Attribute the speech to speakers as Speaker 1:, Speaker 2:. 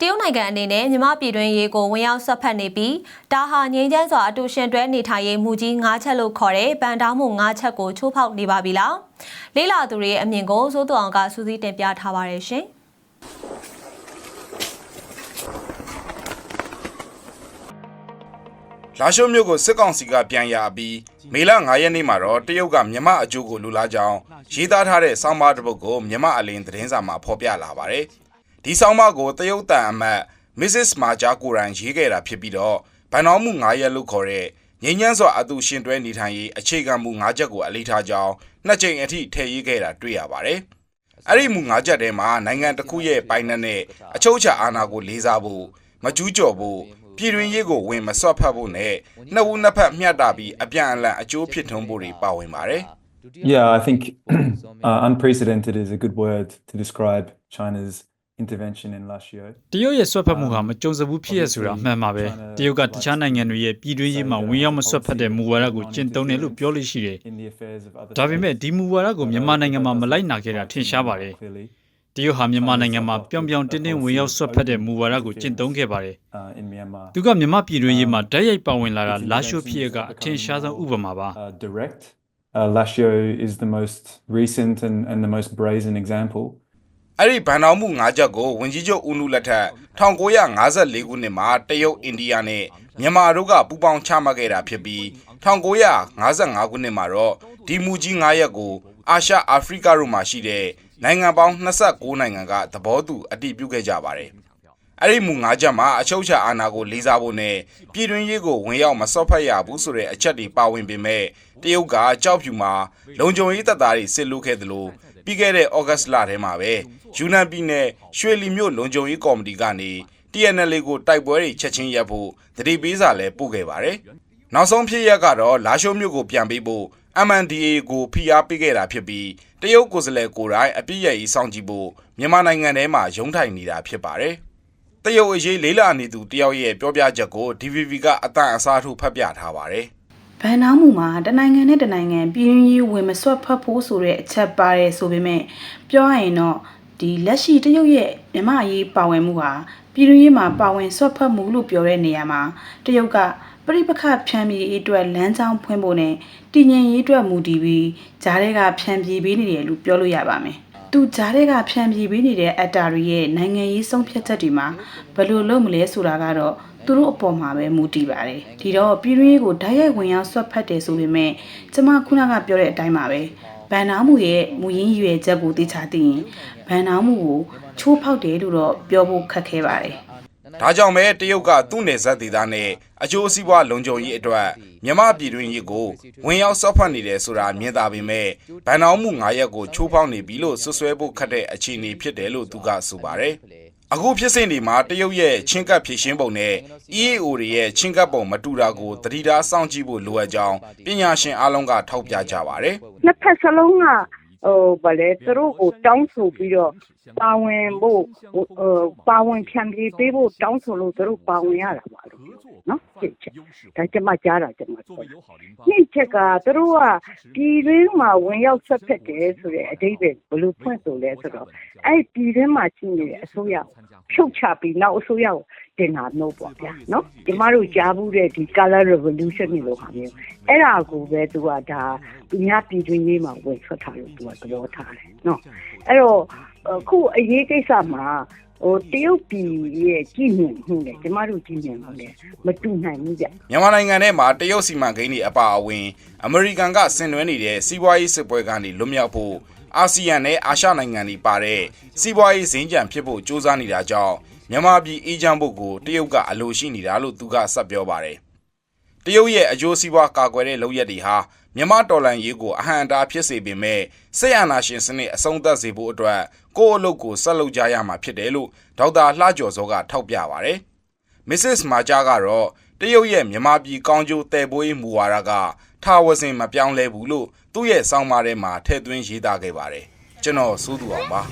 Speaker 1: တရုတ်နိုင်ငံအနေနဲ့မြမပြည်တွင်းရေးကိုဝင်ရောက်ဆက်ဖက်နေပြီးဒါဟာငြိမ်းချမ်းစွာအတူရှင်တွဲနေထိုင်ရေးမူကြီး၅ချက်လို့ခေါ်တဲ့ဗန်တောင်းမှု၅ချက်ကိုချိုးဖောက်နေပါပြီလားလေးလာသူတွေရဲ့အမြင်ကိုစိုးသူအောင်ကစူးစီးတင်ပြထားပါတယ်ရှင်
Speaker 2: လာရှိုးမြို့ကိုစစ်ကောင်စီကပြန်ရပြီးမေလ9ရက်နေ့မှာတော့တရုတ်ကမြမအကျိုးကိုလူလာကြောင်းရေးသားထားတဲ့စောင်းပါတစ်ပုဒ်ကိုမြမအလင်းသတင်းစာမှာဖော်ပြလာပါတယ်။ ဒီစောင်းပါကိုတရုတ်တန်အမတ် Mrs. မာဂျာကိုရန်ရေးခဲ့တာဖြစ်ပြီးတော့ဗန်တော်မှု9ရက်လို့ခေါ်တဲ့ငြိမ်းချမ်းစွာအတူရှင်တွဲနေထိုင်ရေးအခြေခံမူ9ချက်ကိုအလေးထားကြောင်းနှစ်ကြိမ်အထိထည့်ရေးခဲ့တာတွေ့ရပါတယ်။အဲ့ဒီမူ9ချက်ထဲမှာနိုင်ငံတစ်ခုရဲ့ပိုင်နယ်နဲ့အချုပ်အခြာအာဏာကိုလေးစားဖို့မကျူးကျော်ဖို့ပြည်တွင်းရေးကိုဝင်မစွတ်ဖက်ဖို့နဲ့နှစ်ဦးနှစ်ဖက်မျှတပြီးအပြန်အလှန်အကျိုးဖြစ်ထွန်းဖို့တွေပါဝင်ပါတယ်
Speaker 3: Yeah, I think uh, unprecedented is a good word to describe China's intervention in Lashio.
Speaker 4: တရုတ်ရဲ့ဆွတ်ဖက်မှုဟာမကြုံစဘူးဖြစ်ရဆိုတာအမှန်ပါပဲတရုတ်ကတခြားနိုင်ငံတွေရဲ့ပြည်တွင်းရေးမှာဝင်ရောက်မဆွတ်ဖက်တဲ့မူဝါဒကိုကျင့်သုံးတယ်လို့ပြောလို့ရှိတယ်
Speaker 3: in the affairs of other
Speaker 4: ဒါပေမဲ့
Speaker 3: states.
Speaker 4: ဒီမူဝါဒကိုမြန်မာနိုင်ငံမှာမလိုက်နာခဲ့တာထင်ရှားပါတယ်
Speaker 3: clearly
Speaker 4: တရုတ်ဟာမြန်မာနိုင်ငံမှာပြောင်ပြောင်တင်းတင်းဝင်ရောက်ဆွတ်ဖက်တဲ့မူဝါဒကိုကျင့်သုံးခဲ့ပါတယ်
Speaker 3: uh, in Myanmar.
Speaker 4: သူကမြန်မာပြည်တွင်းရေးမှာတိုက်ရိုက်ပါဝင်လာတာလာရှိုးဖြစ်ရကအထင်ရှားဆုံးဥပမာပါ
Speaker 3: Uh, direct. Uh, Lashio is the most recent and, and the most brazen example.
Speaker 2: အဲ့ဒီဗန်တော်မှု၅ချက်ကိုဝင်ကြီးချုပ်ဦးနုလက်ထက်1954ခုနှစ်မှာတရုတ်အိန္ဒိယနဲ့မြန်မာတို့ကပူးပေါင်းချမှတ်ခဲ့တာဖြစ်ပြီး1955ခုနှစ်မှာတော့ဒီမူကြီး9ရက်ကိုအာရှအာဖရိကတို့မှာရှိတဲ့နိုင်ငံပေါင်း29နိုင်ငံကသဘောတူအတည်ပြုခဲ့ကြပါတယ်။ အဲ့ဒီမူ၅ချက်မှာအချုပ်အခြာအာဏာကိုလေးစားဖို့နဲ့ပြည်တွင်းရေးကိုဝင်ရောက်မစော့ဖက်ရဘူးဆိုတဲ့အချက်တွေပါဝင်ပေမဲ့တရုတ်ကကြောက်ဖြူမှာလုံခြုံရေးတပ်သားတွေစစ်လူခဲ့သလိုပြီးခဲ့တဲ့ဩဂတ်စ်လထဲမှာပဲယူနန်ပြည်နယ်ရွှေလီမြို့လုံခြုံရေးကော်မတီကနေ TNL ကိုတိုက်ပွဲတွေချက်ချင်းရပ်ဖို့တတိပေးစာလည်းပို့ခဲ့ပါတယ်။နောက်ဆုံးဖြစ်ရက်ကတော့လာရှိုးမြို့ကိုပြန်ပေးဖို့ MNDAA ကိုဖိအားပေးခဲ့တာဖြစ်ပြီးတရုတ်ကိုယ်စားလှယ်ကိုယ်တိုင်အပြစ်ရည်စောင့်ကြည့်ဖို့မြန်မာနိုင်ငံထဲမှာရုံးထိုင်နေတာဖြစ်ပါတယ်။ တရုတ်အရေးလေးလာနေသူတယောက်ရဲ့ပြောပြချက်ကို DVB ကအတန်အစားထိုးဖတ်ပြထားပါတယ်။
Speaker 5: ဗန်နောင်းမှုမှာတနိုင်ငံနဲ့တနိုင်ငံပြည်ရင်းရေးဝင်မဆွတ်ဖက်ဖို့ဆိုတဲ့အချက်ပါတယ်ဆိုပေမဲ့ပြောရရင်တော့ဒီလက်ရှိတရုတ်ရဲ့မြမအရေးပါဝင်မှုဟာပြည်ရင်းရေးမှာပါဝင်ဆွတ်ဖက်မှုလို့ပြောတဲ့နေရာမှာတရုတ်ကပြိပခဖြန့်ပြေးရေးအတွက်လမ်းကြောင်းဖွင့်ဖို့နဲ့တည်ငြိမ်ရေးအတွက်မူတည်ပြီးဂျားတွေကဖြန့်ပြေးပေးနေတယ်လို့ပြောလို့ရပါမယ်။ သူဂျားတွေကဖြန့်ပြေးပေးနေတဲ့အက်တာတွေရဲ့နိုင်ငံရေးဆုံးဖြတ်ချက်တွေမှာဘယ်လိုလုပ်မလဲဆိုတာကတော့သူတို့အပေါ်မှာပဲမူတည်ပါတယ်။ဒီတော့ပြည်တွင်းရေးကိုဓာတ်ရိုက်ဝင်ရောက်ဆွတ်ဖက်တယ်ဆိုပေမဲ့ကျမခုနကပြောတဲ့အတိုင်းပါပဲ။ဗန်နာမှုရဲ့မူရင်းရွယ်ချက်ကိုသိချသိရင်ဗန်နာမှုကိုချိုးဖောက်တယ်လို့တော့ပြောဖို့ခက်ခဲပါတယ်။
Speaker 2: ဒါကြောင့်ပဲတရုတ်ကသူ့နယ်စပ်ဒေသနဲ့အကျိုးစီးပွားလုံခြုံရေးအတွက်မြန်မာပြည်တွင်းရေးကိုဝင်ရောက်ဆော့ဖက်နေတယ်ဆိုတာမြင်သာပေမဲ့ဗန်အောင်မှု9ရက်ကိုချိုးဖောက်နေပြီလို့ဆွဆွဲဖို့ခတ်တဲ့အခြေအနေဖြစ်တယ်လို့သူကဆိုပါတယ်။အခုဖြစ်စဉ်ဒီမှာတရုတ်ရဲ့ချင်းကပ်ဖြည့်ရှင်းပုံနဲ့ EAO တွေရဲ့ချင်းကပ်ပုံမတူတာကိုတတိထားစောင့်ကြည့်ဖို့လိုအပ်ကြောင်းပညာရှင်အလုံးကထောက်ပြကြပါတယ်။
Speaker 6: နှစ်ဖက်စလုံးက ဟိုဗလဲသူတို့ကိုတောင်းဆိုပြီးတော့ပါဝင်ဖို့ဟိုဟိုပါဝင်ဖြန့်ပြေးပေးဖို့တောင်းဆိုလို့သူတို့ပါဝင်ရတာပါလို့ နော်ဖြစ်ချက်ဒါကျမကြားတာကျမပြောတာနှစ်ချက်ကသူတို့ကပြည်ရင်းမှာဝင်ရောက်ဆက်ဖက်တယ်ဆိုတဲ့အတိတ်ပဲဘယ်လိုဖွင့်ဆိုလဲဆိုတော့အဲ့ပြည်ရင်းမှာရှိနေတဲ့အစိုးရဖြုတ်ချပြီးနောက်အစိုးရကိုတင်တာမျိုးပေါ့ဗျာနော်ကျမတို့ကြားဘူးတဲ့ဒီ color revolution မျိုးဟာမျိုးအဲ့ဒါကိုပဲသူကဒါသူများပြည်တွင်းရေးမှာဝင်ထွက်ထားလို့သူကသဘောထားတယ်နော်အဲ့တော့အခုအရေးကိစ္စမှာ ဟိုတရုတ်ပြည်ရဲ့ကြည်မြင်မှုနဲ့ကျမတို့ကြည်မြင်မှုနဲ့မတူနိုင်ဘူးဗျ
Speaker 2: မြန်မာနိုင်ငံထဲမှာတရုတ်စီမံကိန်းတွေအပါအဝင် အမေရိကန်ကဆင်နွှဲနေတဲ့စီးပွားရေးစစ်ပွဲကနေလွတ်မြောက်ဖို့အာဆီယံနဲ့အာရှနိုင်ငံတွေပါတဲ့စီးပွားရေးဇင်းကြံဖြစ်ဖို့စ조사နေတာကြောင့်မြန်မာပြည်အေးချမ်းဖို့ကိုတရုတ်ကအလိုရှိနေတာလို့သူကဆက်ပြောပါတယ် တရုတ်ရဲ့အကျိုးစီးပွားကာကွယ်တဲ့လုပ်ရက်တွေဟာမြန်မာတော်လန်ရေးကိုအဟံအတားဖြစ်စေပေမဲ့စစ်အာဏာရှင်စနစ်အဆုံးသတ်စေဖို့အတွက်ကိုယ့်အလုပ်ကိုဆက်လုပ်ကြရမှာဖြစ်တယ်လို့ဒေါက်တာလှကျော်စောကထောက်ပြပါတယ်။ Mrs. မာဂျာကတော့တရုတ်ရဲ့မြန်မာပြည်ကောင်းကျိုးတည်ပိုးရေးမူဝါဒကထာဝစဉ်မပြောင်းလဲဘူးလို့သူ့ရဲ့စောင်းပါထဲမှာထည့်သွင်းရေးသားခဲ့ပါတယ်ကျွန်တော်စိုးသူအောင်ပါ